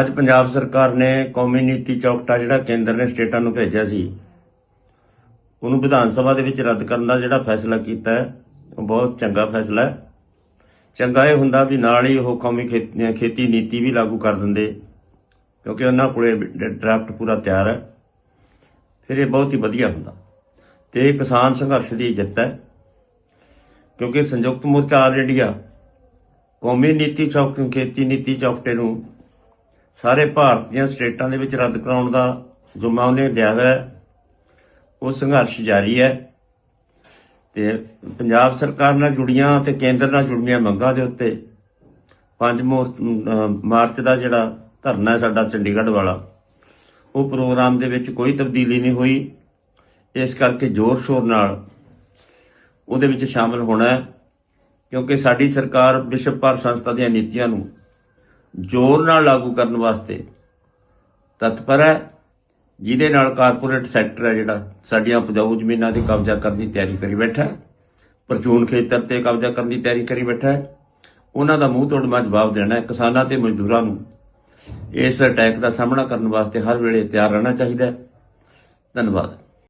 ਅੱਜ ਪੰਜਾਬ ਸਰਕਾਰ ਨੇ ਕੌਮੀ ਨੀਤੀ ਚੌਕਟਾ ਜਿਹੜਾ ਕੇਂਦਰ ਨੇ ਸਟੇਟਾਂ ਨੂੰ ਭੇਜਿਆ ਸੀ, ਉਹਨੂੰ ਵਿਧਾਨ ਸਭਾ ਦੇ ਵਿੱਚ ਰੱਦ ਕਰਨ ਦਾ ਜਿਹੜਾ ਫੈਸਲਾ ਕੀਤਾ ਹੈ, ਉਹ ਬਹੁਤ ਚੰਗਾ ਫੈਸਲਾ ਹੈ। ਚੰਗਾ ਇਹ ਹੁੰਦਾ ਵੀ ਨਾਲ ਹੀ ਉਹ ਕੌਮੀ ਖੇ- ਖੇਤੀ ਨੀਤੀ ਵੀ ਲਾਗੂ ਕਰ ਦਿੰਦੇ, ਕਿਉਂਕਿ ਉਹਨਾਂ ਕੋਲੇ ਡਰਾਫਟ ਪੂਰਾ ਤਿਆਰ ਹੈ। ਫਿਰ ਇਹ ਬਹੁਤ ਹੀ ਵਧੀਆ ਹੁੰਦਾ। ਤੇ ਇਹ ਕਿਸਾਨ ਸੰਘਰਸ਼ ਦੀ ਜਿੱਤ ਹੈ, ਕਿਉਂਕਿ ਸੰਯੁਕਤ ਮੋਰਚਾ ਆਲ ਇੰਡੀਆ ਕੌਮੀ ਨੀਤੀ ਚੌਕ, ਖੇਤੀ ਨੀਤੀ ਚੌਕਟੇ ਨੂੰ ਸਾਰੇ ਭਾਰਤ ਦੀਆਂ ਸਟੇਟਾਂ ਦੇ ਵਿੱਚ ਰੱਦ ਕਰਾਉਣ ਦਾ ਜੁਮਾ ਉਹਨੇ ਲਿਆ ਹੋਇਆ ਉਹ ਸੰਘਰਸ਼ ਜਾਰੀ ਹੈ ਤੇ ਪੰਜਾਬ ਸਰਕਾਰ ਨਾਲ ਜੁੜੀਆਂ ਤੇ ਕੇਂਦਰ ਨਾਲ ਜੁੜੀਆਂ ਮੰਗਾਂ ਦੇ ਉੱਤੇ 5 ਮਾਰਚ ਦਾ ਜਿਹੜਾ ਧਰਨਾ ਸਾਡਾ ਚੰਡੀਗੜ੍ਹ ਵਾਲਾ, ਉਹ ਪ੍ਰੋਗਰਾਮ ਦੇ ਵਿੱਚ ਕੋਈ ਤਬਦੀਲੀ ਨਹੀਂ ਹੋਈ। ਇਸ ਕਰਕੇ ਜ਼ੋਰ ਸ਼ੋਰ ਨਾਲ ਉਹਦੇ ਵਿੱਚ ਸ਼ਾਮਲ ਹੋਣਾ ਕਿਉਂਕਿ ਸਾਡੀ ਸਰਕਾਰ ਵਿਸ਼ਵ ਭਰ ਸੰਸਥਾ ਦੀਆਂ ਨੀਤੀਆਂ ਨੂੰ ਜ਼ੋਰ ਨਾਲ ਲਾਗੂ ਕਰਨ ਵਾਸਤੇ ਤਤਪਰ ਹੈ, ਜਿਹਦੇ ਨਾਲ ਕਾਰਪੋਰੇਟ ਸੈਕਟਰ ਹੈ ਜਿਹੜਾ, ਸਾਡੀਆਂ ਉਪਜਾਊ ਜ਼ਮੀਨਾਂ ਤੇ ਕਬਜ਼ਾ ਕਰਨ ਦੀ ਤਿਆਰੀ ਕਰੀ ਬੈਠਾ ਪਰਚੂਨ ਖੇਤਰ ਤੇ ਕਬਜ਼ਾ ਕਰਨ ਦੀ ਤਿਆਰੀ ਕਰੀ ਬੈਠਾ ਹੈ। ਉਹਨਾਂ ਦਾ ਮੂੰਹ ਤੋੜ ਤੋੜਮਾ ਜਵਾਬ ਦੇਣਾ ਹੈ, ਕਿਸਾਨਾਂ ਤੇ ਮਜ਼ਦੂਰਾਂ ਨੂੰ ਇਸ ਅਟੈਕ ਦਾ ਸਾਹਮਣਾ ਕਰਨ ਵਾਸਤੇ ਹਰ ਵੇਲੇ ਤਿਆਰ ਰਹਿਣਾ ਚਾਹੀਦਾ ਹੈ। ਧੰਨਵਾਦ।